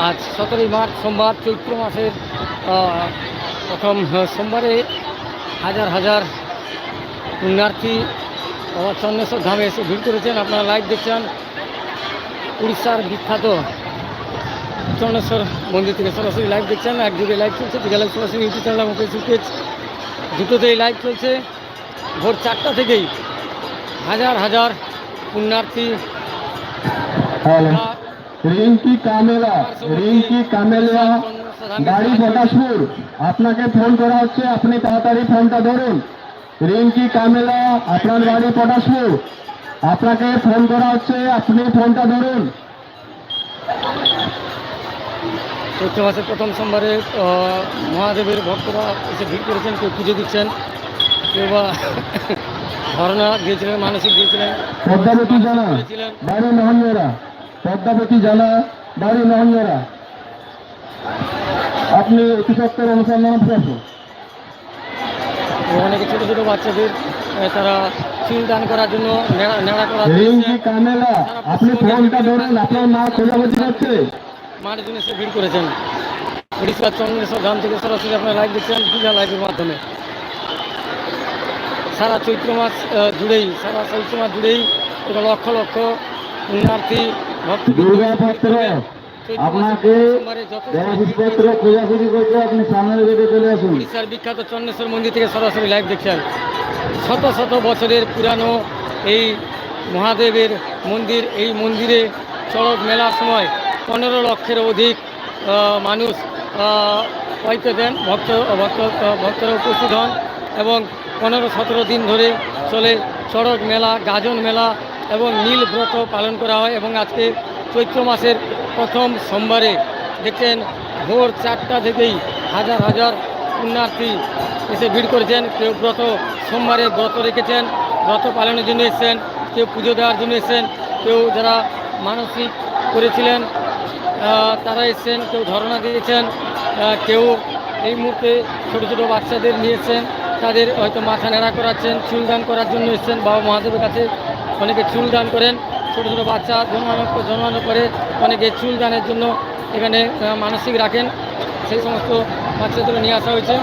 আজ সতেরোই মার্চ সোমবার চৈত্র মাসের প্রথম সোমবারে হাজার হাজার পুণ্যার্থী বাবা চন্দ্রেশ্বর ধামে এসে ভিড় করেছেন। আপনারা লাইভ দেখছেন উড়িষ্যার বিখ্যাত চন্দ্রেশ্বর মন্দির থেকে সরাসরি লাইভ দেখছেন। একদিকে লাইভ চলছে দিকে লাইভ সরাসরি ইউটিউব চ্যানেল এবং ফেসবুক পেজ দুটোতেই লাইভ চলছে। ভোর চারটা থেকেই হাজার হাজার পুণ্যার্থী রিঙ্কি কামেলা রিঙ্কি কামেলা বাড়ি পটাশপুর আপনাকে ফোন করা হচ্ছে আপনি তাড়াতাড়ি ফোনটা ধরুন। রিঙ্কি কামেলা আপনার বাড়ি পটাশপুর। আপনাকে ফোন করা হচ্ছে আপনি ফোনটা ধরুন। চৈত্র মাসের প্রথম সোমবারে মহাদেবের ভক্তরা এসে ভিড় করেছেন কেউ পুজো দিচ্ছেন কেউ বা ধর্ণা দিয়েছিলেন মানসিক দিয়েছিলেন। পদ্মাবতী জানা বাড়ি নহঞ্জরা পদ্মাবতী জানা বাড়ি নহঞ্জরা আপনি কৃষকের অনুসন্ধান এবং অনেকে ছোটো ছোটো বাচ্চাদের তারা চুল দান করার জন্য নেড়া নেড়া করা রিঙ্কি কামেলা আপনি ফোনটা ধরুন আপনার মা খোঁজাখুঁজি করছে। মাঠের জন্য এসে ভিড় করেছেন। উড়িষ্যার চন্দ্রেশ্বর ধাম থেকে সরাসরি আপনারা লাইভ দেখছেন পূজা লাইভের মাধ্যমে। সারা চৈত্র মাস জুড়েই সারা চৈত্র মাস জুড়েই লক্ষ লক্ষ পুণ্যার্থী ভক্ত আপনাকে জিনিসপত্র খোঁজাখুঁজি করতে আপনি সামনের গেটে চলে আসুন। উড়িষ্যার বিখ্যাত চন্দ্রেশ্বর মন্দির থেকে সরাসরি লাইভ দেখছেন শত শত বছরের পুরানো এই মহাদেবের মন্দির এই মন্দিরে চড়ক মেলার সময় পনেরো লক্ষের অধিক মানুষ পয়তে দেন ভক্ত ভক্ত ভক্তরা উপস্থিত হন এবং পনেরো সতেরো দিন ধরে চলে চড়ক মেলা গাজন মেলা এবং নীল ব্রত পালন করা হয় এবং আজকে চৈত্র মাসের প্রথম সোমবারে দেখছেন ভোর চারটা থেকেই হাজার হাজার পুণ্যার্থী এসে ভিড় করেছেন। কেউ ব্রত সোমবারে ব্রত রেখেছেন, ব্রত পালনের জন্য এসেছেন, কেউ পুজো দেওয়ার জন্য এসেছেন, কেউ যারা মানসিক করেছিলেন তারা এসেছেন, কেউ ধর্ণা দিয়েছেন কেউ এই মুহূর্তে ছোটো ছোটো বাচ্চাদের নিয়েছেন তাদের হয়তো মাথা নেড়া করাচ্ছেন, চুল দান করার জন্য এসেছেন, বাবা মহাদেবের কাছে অনেকে চুল দান করেন, ছোটো ছোটো বাচ্চা জন্মানো জন্মানোর পরে অনেকে চুল দানের জন্য এখানে মানসিক রাখেন। সেই সমস্ত বাচ্চাদের নিয়ে আসা হয়েছে।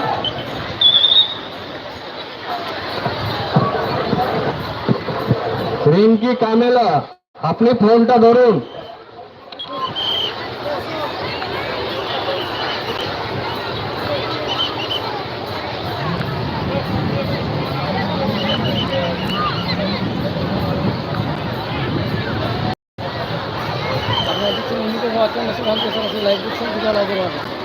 রিঙ্কি কামেলা, আপনি ফোনটা ধরুন আপনারা দেখছেন উন্নীত জন্য সুধান্ত সরাসরি লাইভ দিচ্ছেন দুটা লাইভের মাধ্যমে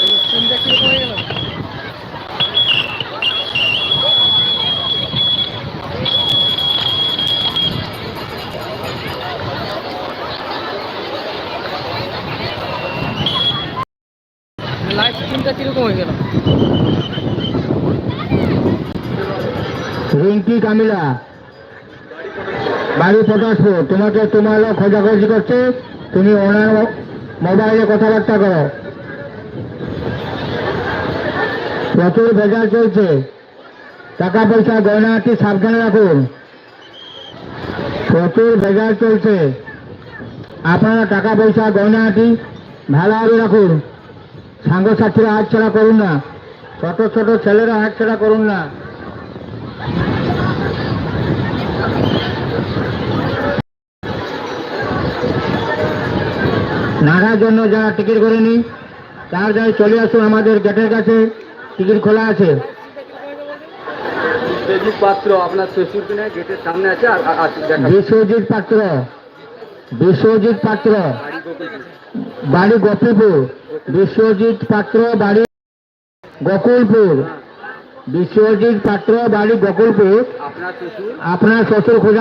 এই স্ক্রিনটা কীরকম হয়ে গেল লাইভ স্ক্রিনটা কীরকম হয়ে গেল রিঙ্কি কামিলা, বাড়ি পটাশপুর তোমাকে তোমার লোক খোঁজাখুঁজি করছে। তুমি ওনার মোবাইলে কথাবার্তা করো। প্রচুর ভেজাল চলছে। টাকা পয়সা গয়নাটি সাবধানে রাখুন। প্রচুর ভেজাল চলছে। আপনারা টাকা পয়সা গয়নাটি ভালোভাবে রাখুন। সাঙ্গসাথীরা হাত ছাড়া করুন না। ছোট ছোট ছেলেরা হাত ছাড়া করুন না। নাড়ার জন্য যারা টিকিট করেনি তার যাই চলে আসুন আমাদের গেটের কাছে। টিকিট খোলা আছে। বিশ্বজিৎ পাত্র আপনার শ্বশুর গেটের সামনে আছে বিশ্বজিৎ পাত্র। বিশ্বজিৎ পাত্র, বাড়ি গোপীপুর। বিশ্বজিৎ পাত্র, বাড়ি গোকুলপুর। বিশ্বজিৎ পাত্র, বাড়ি গোকুলপুর। আপনার শ্বশুর খোঁজা